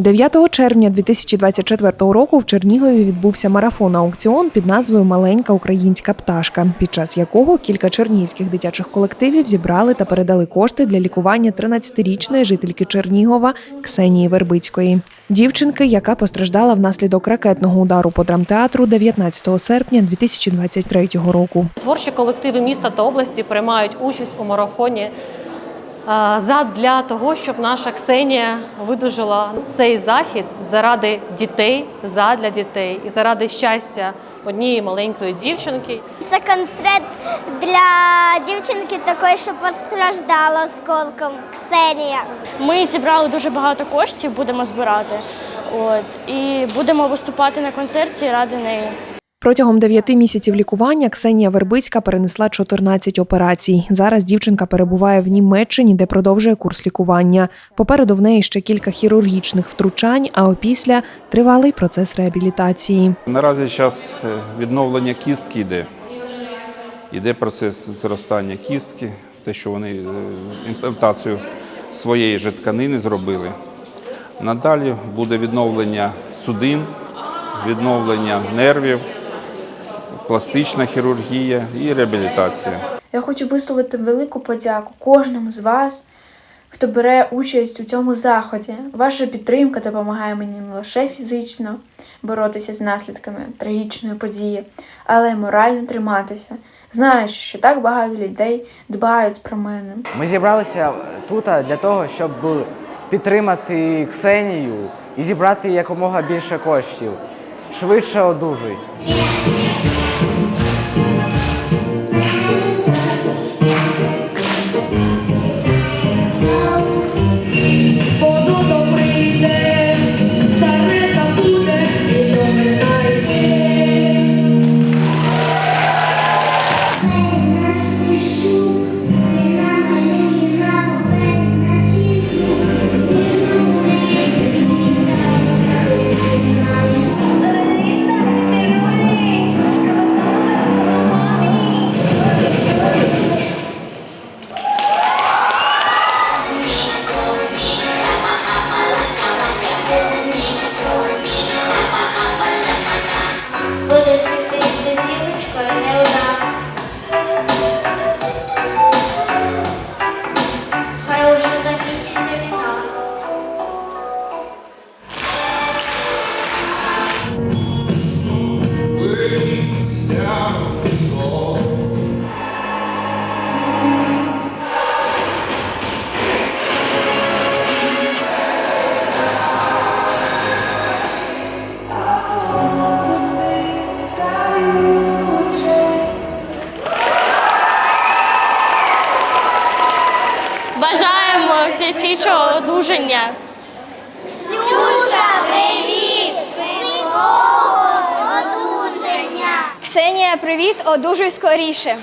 9 червня 2024 року в Чернігові відбувся марафон-аукціон під назвою Маленька українська пташка, під час якого кілька чернігівських дитячих колективів зібрали та передали кошти для лікування 13-річної жительки Чернігова Ксенії Вербицької. Дівчинки, яка постраждала внаслідок ракетного удару по драмтеатру 19 серпня 2023 року. Творчі колективи міста та області приймають участь у марафоні задля того, щоб наша Ксенія видужила цей захід заради дітей, задля дітей і заради щастя однієї маленької дівчинки. Це концерт для дівчинки такої, що постраждала осколком Ксенія. Ми зібрали дуже багато коштів, будемо збирати. От, і будемо виступати на концерті ради неї. Протягом 9 місяців лікування Ксенія Вербицька перенесла 14 операцій. Зараз дівчинка перебуває в Німеччині, де продовжує курс лікування. Попереду в неї ще кілька хірургічних втручань, а опісля тривалий процес реабілітації. Наразі час е, відновлення кістки йде. Йде процес зростання кістки, те, що вони е, імплантацію своєї же тканини зробили. Надалі буде відновлення судин, відновлення нервів, пластична хірургія і реабілітація. Я хочу висловити велику подяку кожному з вас, хто бере участь у цьому заході. Ваша підтримка допомагає мені не лише фізично боротися з наслідками трагічної події, але й морально триматися, знаючи, що так багато людей дбають про мене. Ми зібралися тут для того, щоб підтримати Ксенію і зібрати якомога більше коштів. Швидше одужуй. Бажаємо дитячого одужання. Ксюша, привіт! Швидкого одужання! Ксенія, привіт, одужуй скоріше.